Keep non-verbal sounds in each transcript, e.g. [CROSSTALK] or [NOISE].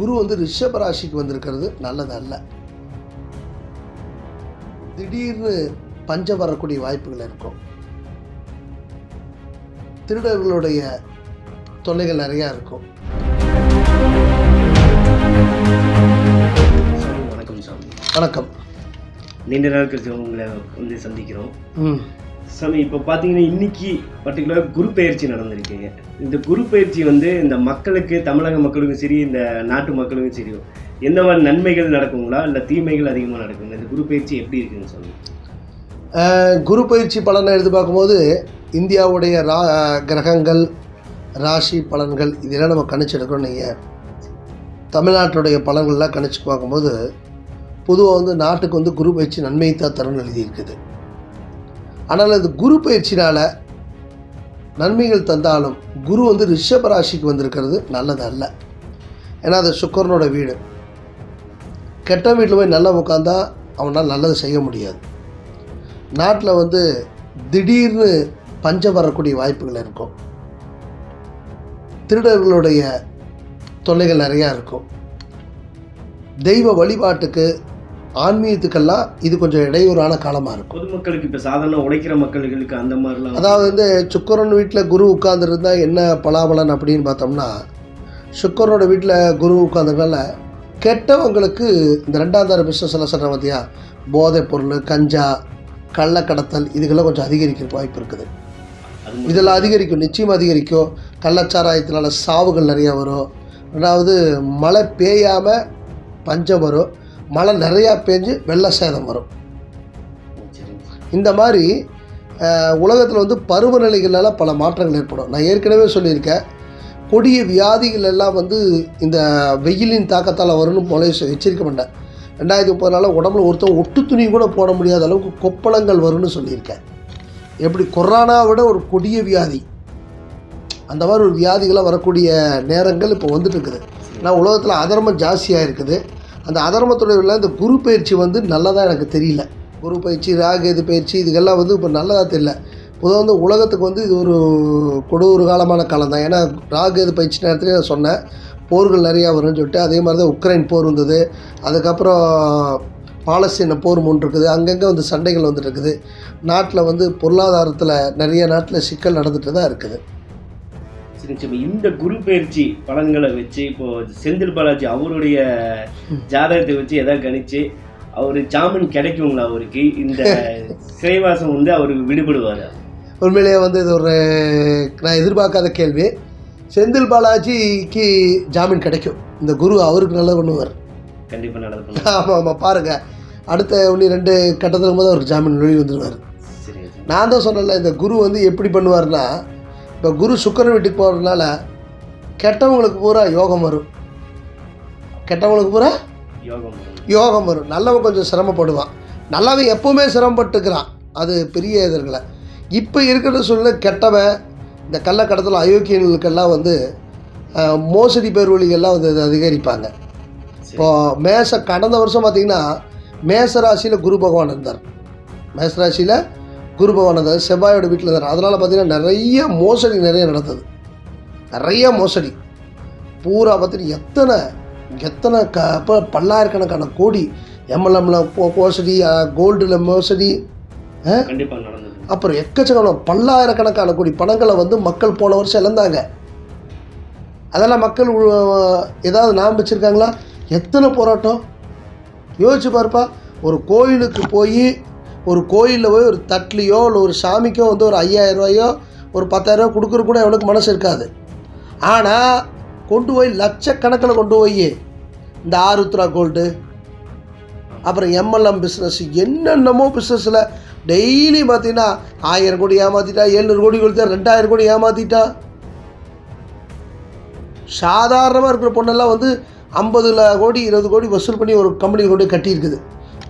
குரு வந்து ரிஷப ராசிக்கு வந்திருக்கிறது நல்லது அல்ல திடீர்னு பஞ்சம் வரக்கூடிய வாய்ப்புகள் இருக்கும். திருடர்களுடைய தொல்லைகள் நிறையா இருக்கும். வணக்கம் சாமி. வணக்கம். நீண்ட நாள் கழிச்சு உங்களை வந்து சந்திக்கிறோம். ம். சாமி இப்போ பார்த்தீங்கன்னா இன்னைக்கு பர்டிகுலராக குரு பயிற்சி நடந்திருக்கீங்க. இந்த குரு பயிற்சி வந்து இந்த மக்களுக்கு தமிழக மக்களுக்கும் சரி இந்த நாட்டு மக்களுக்கும் சரி எந்த மாதிரி நன்மைகள் நடக்குங்களா? இல்லை தீமைகள் அதிகமாக நடக்குங்களா? இந்த குரு பயிற்சி எப்படி இருக்குங்க சாமி குரு பயிற்சி பலனை எடுத்து பார்க்கும்போது இந்தியாவுடைய ரா கிரகங்கள் ராசி பலன்கள் இதெல்லாம் நம்ம கணிச்சு நீங்கள் தமிழ்நாட்டுடைய பலன்கள்லாம் கணிச்சு பார்க்கும்போது பொதுவாக வந்து நாட்டுக்கு வந்து குரு பயிற்சி நன்மை தான் தரும்னு எழுதியிருக்குது. ஆனால் இந்த குரு பயிற்சினால் நன்மைகள் தந்தாலும் குரு வந்து ரிஷப ராசிக்கு வந்திருக்கிறது நல்லது அல்ல ஏன்னா அது சுக்கரனோட வீடு. கெட்ட வீட்டில் போய் நல்லா உட்காந்தா அவனால் நல்லது செய்ய முடியாது. நாட்டில் வந்து திடீர்னு பஞ்சம் வரக்கூடிய வாய்ப்புகள் இருக்கும். திருடர்களுடைய தொல்லைகள் நிறையா இருக்கும். தெய்வ வழிபாட்டுக்கு ஆன்மீகத்துக்கெல்லாம் இது கொஞ்சம் இடையூறான காலமாக இருக்கும். பொதுமக்களுக்கு இப்போ சாதாரண உழைக்கிற மக்களுக்கு அந்த மாதிரிலாம் அதாவது வந்து சுக்கரன் வீட்டில் குரு உட்கார்ந்துருந்தா என்ன பலாபலன் அப்படின்னு பார்த்தோம்னா சுக்கரனோட வீட்டில் குரு உட்கார்ந்ததுனால கெட்டவங்களுக்கு இந்த ரெண்டாம் தர பிஸ்னஸ் எல்லாம் சொல்கிறேன் பார்த்தியா போதைப் பொருள் கஞ்சா கள்ளக்கடத்தல் இதுக்கெல்லாம் கொஞ்சம் அதிகரிக்க வாய்ப்பு இருக்குது. இதெல்லாம் அதிகரிக்கும் நிச்சயம் அதிகரிக்கும். கள்ளச்சாராயத்தினால சாவுகள் நிறைய வரும். ரெண்டாவது மழை பெய்யாமல் பஞ்சம் வரும். மழை நிறையா பேஞ்சு வெள்ள சேதம் வரும். இந்த மாதிரி உலகத்தில் வந்து பருவநிலைகளால் பல மாற்றங்கள் ஏற்படும். நான் ஏற்கனவே சொல்லியிருக்கேன் கொடிய வியாதிகள் எல்லாம் வந்து இந்த வெயிலின் தாக்கத்தால் வரும்னு போல எச்சரிக்கை பண்ணேன் ரெண்டாயிரத்தி முப்பது நாளில் உடம்புல ஒருத்தன் ஒட்டு துணி கூட போட முடியாத அளவுக்கு கொப்பளங்கள் வரும்னு சொல்லியிருக்கேன். எப்படி கொரோனா விட ஒரு கொடிய வியாதி அந்த மாதிரி ஒரு வியாதிகளாக வரக்கூடிய நேரங்கள் இப்போ வந்துட்டு இருக்குது. ஆனால் உலகத்தில் அதர்மம் ஜாஸ்தியாக இருக்குது. அந்த அதர்மத்துடைய உள்ள இந்த குரு பயிற்சி வந்து நல்லதாக எனக்கு தெரியல. குரு பயிற்சி ராகேது பயிற்சி இதுக்கெல்லாம் வந்து இப்போ நல்லதாக தெரியல. பொதுவாக வந்து உலகத்துக்கு வந்து இது ஒரு கொடூர காலமான காலம் தான். ஏன்னா ராகேது பயிற்சி நேரத்துலேயே நான் சொன்னேன் போர்கள் நிறையா வரும்னு சொல்லிட்டு அதே மாதிரி தான் உக்ரைன் போர் வந்தது. அதுக்கப்புறம் பாலஸ்தீன போர் ஒன்று இருக்குது. அங்கங்கே வந்து சண்டைகள் வந்துட்டு இருக்குது. நாட்டில் வந்து பொருளாதாரத்தில் நிறைய நாட்டில் சிக்கல் நடந்துட்டு தான் இருக்குது. சரி சரி இந்த குரு பயிற்சி பலன்களை வச்சு இப்போ செந்தில் பாலாஜி அவருடைய ஜாதகத்தை வச்சு எதாவது கணிச்சு அவர் ஜாமீன் கிடைக்குங்களா அவருக்கு? இந்த [LAUGHS] சிறைவாசம் வந்து அவருக்கு விடுபடுவார்? உண்மையிலேயே வந்து இது ஒரு நான் எதிர்பார்க்காத கேள்வி. செந்தில் பாலாஜிக்கு ஜாமீன் கிடைக்கும். இந்த குரு அவருக்கு நல்லது பண்ணுவார். கண்டிப்பாக நடக்கணும் ஆமாம் ஆமாம் பாருங்கள் அடுத்த ஒன்று ரெண்டு கட்டத்தில் போது அவருக்கு ஜாமீன் வெளியே வந்துடுவார் நான் தான் சொன்னேன்ல இந்த குரு வந்து எப்படி பண்ணுவார்னா இப்போ குரு சுக்கரன் வீட்டுக்கு போகிறதுனால கெட்டவங்களுக்கு பூரா யோகம் வரும். கெட்டவங்களுக்கு பூரா யோகம். யோகம் வரும். நல்லவன் கொஞ்சம் சிரமப்படுவான். நல்லவன் எப்போவுமே சிரமப்பட்டுக்கிறான். அது பெரிய எதிர்களை இப்போ இருக்கிற சூழ்நிலை கெட்டவன் இந்த கள்ளக்கடத்தில் அயோக்கியர்களுக்கெல்லாம் வந்து மோசடி பேர்வழிகள்லாம் வந்து இது அதிகரிப்பாங்க. இப்போது மேச கடந்த வருஷம் பார்த்திங்கன்னா மேச ராசியில் குரு பகவான் இருந்தார். மேச ராசியில் குரு பகவான் இருந்தார் செவ்வாயோட வீட்டில் இருந்தார். அதனால் பார்த்திங்கன்னா நிறைய மோசடி நிறைய நடந்தது. நிறைய மோசடி. பூரா பார்த்திங்கன்னா எத்தனை எத்தனை க இப்போ பல்லாயிரக்கணக்கான கோடி எம்எல்எம்ல மோசடி கோல்டில் மோசடி அப்புறம் எக்கச்சக்கம் பல்லாயிரக்கணக்கான கோடி பணங்களை வந்து மக்கள் போன வருஷம் இழந்தாங்க. அதெல்லாம் மக்கள் ஏதாவது ஞாபகம் வச்சுருக்காங்களா? எத்தனை போராட்டம்? யோசிச்சு பாருப்பா. ஒரு கோயிலுக்கு போய் ஒரு கோயிலில் போய் ஒரு தட்லியோ இல்லை ஒரு சாமிக்கோ வந்து ஒரு ஐயாயிரம் ரூபாயோ ஒரு பத்தாயிரரூவா கொடுக்குற கூட எவனுக்கு மனசு இருக்காது. ஆனால் கொண்டு போய் லட்சக்கணக்கில் கொண்டு போய் இந்த ஆருத்ரா கோல்டு அப்புறம் எம்எல்எம் பிஸ்னஸ் என்னென்னமோ பிஸ்னஸில் டெய்லி பார்த்தீங்கன்னா ஆயிரம் கோடி ஏமாற்றிட்டா எழுநூறு கோடி கொடுத்தா ரெண்டாயிரம் கோடி ஏமாற்றிட்டா சாதாரணமாக இருக்கிற பொண்ணெல்லாம் வந்து ஐம்பதுல கோடி இருபது கோடி வசூல் பண்ணி ஒரு கம்பெனி கொண்டு கட்டியிருக்குது.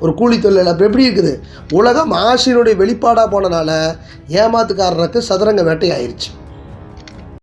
ஒரு கூலி தொழில் அப்போ எப்படி இருக்குது? உலகம் ஆசையினுடைய வெளிப்பாடாக போனனால ஏமாத்துக்காரனுக்கு சதுரங்க வேட்டை ஆயிடுச்சு